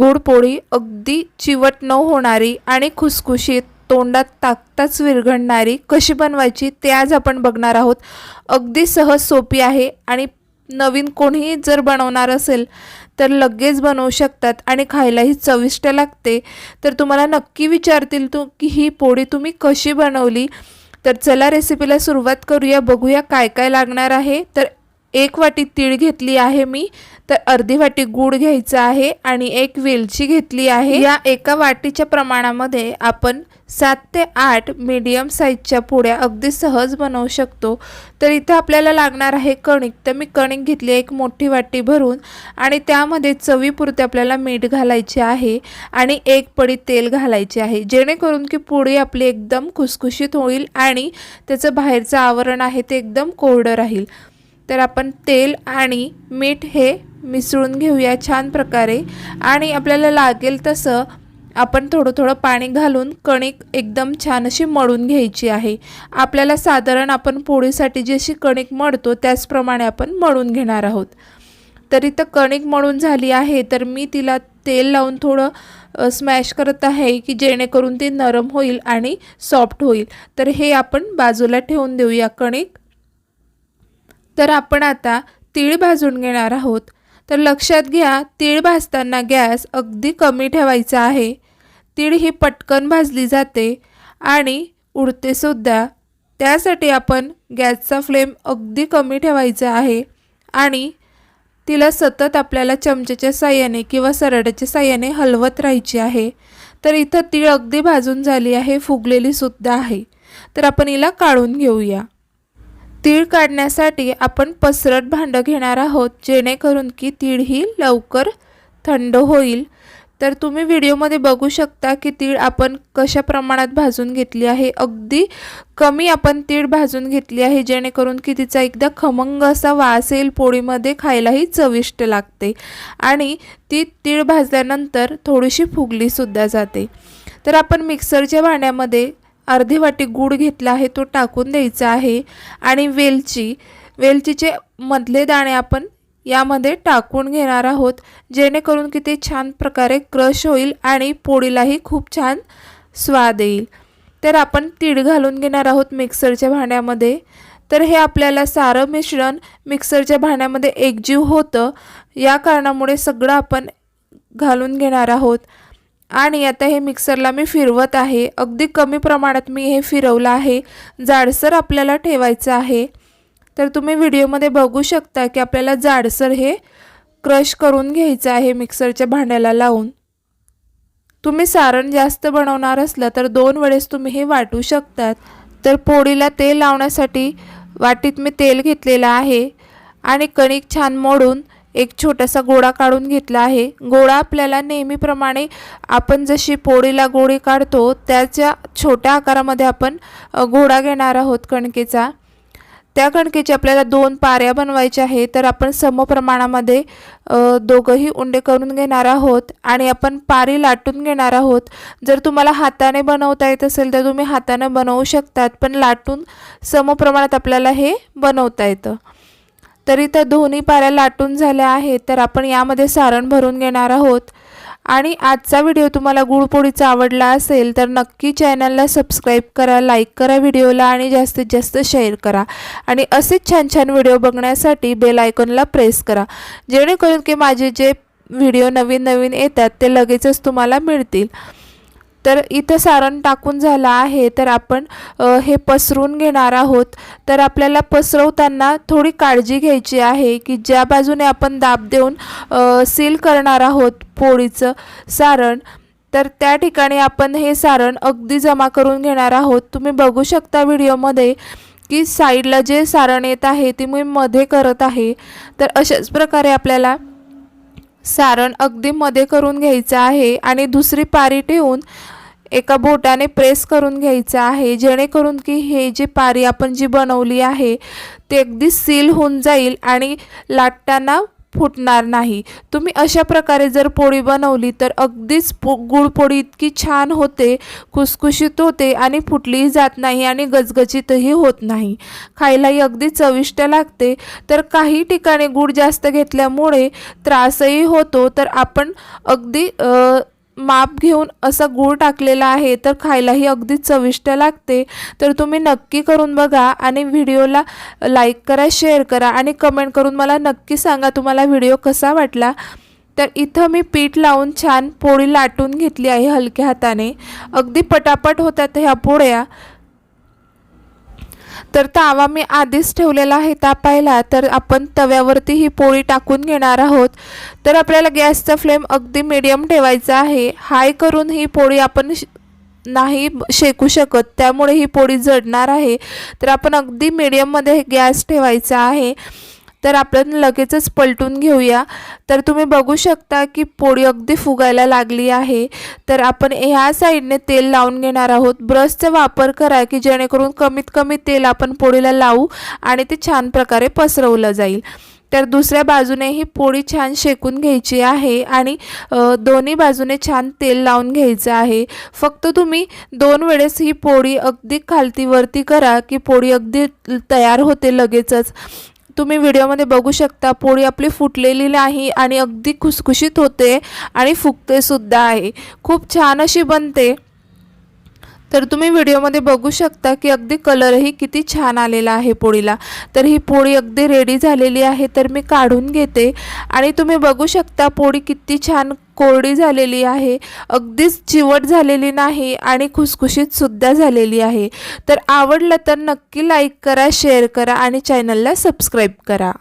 गोड पोळी अगदी चिवट न होणारी आणि खुसखुशीत तोंडात ताकताच विरघळणारी कशी बनवायची ते आज आपण बघणार आहोत. अगदी सहज सोपी आहे आणि नवीन कोणीही जर बनवणार असेल तर लगेच बनवू शकतात आणि खायलाही चविष्ट लागते. तर तुम्हाला नक्की विचारतील तू की ही पोळी तुम्ही कशी बनवली? तर चला रेसिपीला सुरुवात करूया बघूया काय काय लागणार आहे. तर एक वाटी तीळ घेतली आहे मी तर अर्धी वाटी गूळ घ्यायचा आहे आणि एक वेलची घेतली आहे. या एका वाटीच्या प्रमाणामध्ये आपण सात ते आठ मीडियम साईजच्या पुड्या अगदी सहज बनवू शकतो. तर इथं आपल्याला लागणार आहे कणिक तर मी कणिक घेतली एक मोठी वाटी भरून आणि त्यामध्ये चवीपुरते आपल्याला मीठ घालायचे आहे आणि एक पडी तेल घालायचे आहे. जेणेकरून की पुडी आपली एकदम खुसखुशीत होईल आणि त्याचं बाहेरचं आवरण आहे ते एकदम कोरडं राहील. तर आपण तेल आणि मीठ हे मिसळून घेऊया छान प्रकारे. आणि आपल्याला लागेल तसं आपण थोडं थोडं पाणी घालून कणिक एकदम छान अशी मळून घ्यायची आहे. आपल्याला साधारण आपण पोळीसाठी जशी कणिक मळतो त्याचप्रमाणे आपण मळून घेणार आहोत. तर इथं कणिक मळून झाली आहे तर मी तिला तेल लावून थोडं स्मॅश करत आहे की जेणेकरून ती नरम होईल आणि सॉफ्ट होईल. तर हे आपण बाजूला ठेवून देऊया कणिक. तर आपण आता तीळ भाजून घेणार आहोत. तर लक्षात घ्या तीळ भाजताना गॅस अगदी कमी ठेवायचा आहे. तीळ ही पटकन भाजली जाते आणि उडतेसुद्धा त्यासाठी आपण गॅसचा फ्लेम अगदी कमी ठेवायचा आहे आणि तिला सतत आपल्याला चमच्याच्या साह्याने किंवा सरड्याच्या साह्याने हलवत राहायची आहे. तर इथं तीळ अगदी भाजून झाली आहे फुगलेली सुद्धा आहे. तर आपण हिला काढून घेऊया. तीळ काढण्यासाठी आपण पसरट भांडं घेणार आहोत जेणेकरून की तीळ ही लवकर थंड होईल. तर तुम्ही व्हिडिओमध्ये बघू शकता की तीळ आपण कशा प्रमाणात भाजून घेतली आहे. अगदी कमी आपण तीळ भाजून घेतली आहे जेणेकरून की तिचा एकदा खमंग असा वास येईल पोळीमध्ये खायलाही चविष्ट लागते. आणि ती तीळ भाजल्यानंतर थोडीशी फुगलीसुद्धा जाते. तर आपण मिक्सरच्या भांड्यामध्ये अर्धी वाटी गूळ घेतला आहे तो टाकून द्यायचा आहे. आणि वेलची वेलचीचे मधले दाणे आपण यामध्ये टाकून घेणार आहोत जेणेकरून की ते छान प्रकारे क्रश होईल आणि पोळीलाही खूप छान स्वाद येईल. तर आपण तीळ घालून घेणार आहोत मिक्सरच्या भांड्यामध्ये. तर हे आपल्याला सारं मिश्रण मिक्सरच्या भांड्यामध्ये एकजीव होतं. या कारणामुळे सगळं आपण घालून घेणार आहोत. आणि आता हे मिक्सरला मी फिरवत आहे. अगदी कमी प्रमाणात मी हे फिरवलं आहे. जाडसर आपल्याला ठेवायचं आहे. तर तुम्ही व्हिडिओमध्ये बघू शकता की आपल्याला जाडसर हे क्रश करून घ्यायचं आहे मिक्सरच्या भांड्याला लावून. तुम्ही सारण जास्त बनवणार असलं तर दोन वेळेस तुम्ही हे वाटू शकतात. तर पोळीला तेल लावण्यासाठी वाटीत मी तेल घेतलेलं आहे. आणि कणिक छान मोडून एक छोटासा गोळा काढून घेतला आहे. गोळा आपल्याला नेहमीप्रमाणे आपण जशी पोळीला गोळी काढतो त्याच्या छोट्या आकारामध्ये आपण गोळा घेणार आहोत कणकेचा. त्या कणकेची आपल्याला दोन पाऱ्या बनवायच्या आहे तर आपण समप्रमाणामध्ये दोघंही उंडे करून घेणार आहोत आणि आपण पारी लाटून घेणार आहोत. जर तुम्हाला हाताने बनवता येत असेल तर तुम्ही हाताने बनवू शकतात पण लाटून समप्रमाणात आपल्याला हे बनवता येतं. तरी इथं दोन्ही पाऱ्या लाटून झाल्या आहेत तर आपण यामध्ये सारण भरून घेणार आहोत. आणि आजचा व्हिडिओ तुम्हाला गुळपोळीचा आवडला असेल तर नक्की चॅनलला सबस्क्राईब करा लाईक करा व्हिडिओला आणि जास्तीत जास्त शेअर करा. आणि असेच छान छान व्हिडिओ बघण्यासाठी बेल आयकॉनला प्रेस करा. जेणेकरून की माझे जे व्हिडिओ नवीन नवीन येतात ते लगेचच तुम्हाला मिळतील. तर इथं सारण टाकून झालं आहे तर आपण हे पसरून घेणार आहोत. तर आपल्याला पसरवताना थोडी काळजी घ्यायची आहे की ज्या बाजूने आपण दाब देऊन सील करणार आहोत पोळीचं सारण तर त्या ठिकाणी आपण हे सारण अगदी जमा करून घेणार आहोत. तुम्ही बघू शकता व्हिडिओमध्ये की साईडला जे सारण येत आहे ते मी मध्ये करत आहे. तर अशाच प्रकारे आपल्याला सारण अगदी मध्ये करून घ्यायचं आहे आणि दुसरी पारी ठेवून एका बोटाने प्रेस करून घ्यायचं आहे जेणेकरून की हे जी पारी आपण जी बनवली आहे ते अगदी सील होऊन जाईल आणि लाटताना फुटणार नाही. तुम्ही अशा प्रकारे जर पोळी बनवली तर अगदीच पो गुळपोळी इतकी छान होते खुसखुशीत होते आणि फुटलीही जात नाही आणि गजगजीतही होत नाही. खायलाही अगदी चविष्ट लागते. तर काही ठिकाणी गूळ जास्त घेतल्यामुळे त्रासही होतो. तर आपण अगदी माप घेऊन असा गूळ टाकलेला आहे तर खायलाही अगदी चविष्ट लागते. तर तुम्ही नक्की करून बघा आणि व्हिडिओला लाईक करा शेअर करा आणि कमेंट करून मला नक्की सांगा तुम्हाला व्हिडिओ कसा वाटला. तर इथं मी पीठ लावून छान पोळी लाटून घेतली आहे हलक्या हाताने. अगदी पटापट होतात ह्या पोळ्या. तर तावा मी आधीच ठेवलेला आहे तापायला तर आपण तव्यावरती ही पोळी टाकून घेणार आहोत. तर आपल्याला गॅसचा फ्लेम अगदी मीडियम ठेवायचा आहे. हाय करून ही पोळी आपण श- नाही शेकू शकत त्यामुळे ही पोळी जडणार आहे. तर आपण अगदी मीडियममध्ये गॅस ठेवायचा आहे. तर आपण लगेचच पलटून घेऊया. तर तुम्ही बघू शकता की पोळी अगदी फुगायला लागली आहे. तर आपण ह्या साईडने तेल लावून घेणार आहोत. ब्रशचा वापर करा की जेणेकरून कमीत कमी तेल आपण पोळीला लावू आणि ते छान प्रकारे पसरवलं जाईल. तर दुसऱ्या बाजूने ही पोळी छान शेकून घ्यायची आहे आणि दोन्ही बाजूने छान तेल लावून घ्यायचं आहे. फक्त तुम्ही दोन वेळेस ही पोळी अगदी खालती वरती करा की पोळी अगदी तयार होते लगेचच. तुम्ही व्हिडिओमध्ये बघू शकता पोळी आपली फुटलेली नाही आणि अगदी खुसखुशीत होते आणि फुकतेसुद्धा आहे. खूप छान अशी बनते. तर तुम्ही व्हिडिओमध्ये बघू शकता की अगदी कलरही किती छान आलेला आहे पोळीला. तर ही पोळी अगदी रेडी झालेली आहे तर मी काढून घेते. आणि तुम्ही बघू शकता पोळी किती छान कोरडी झालेली आहे. अगदीच चिवट झालेली नाही आणि खुसखुशीतसुद्धा झालेली आहे. तर आवडलं तर नक्की लाईक करा शेअर करा आणि चॅनलला सबस्क्राईब करा.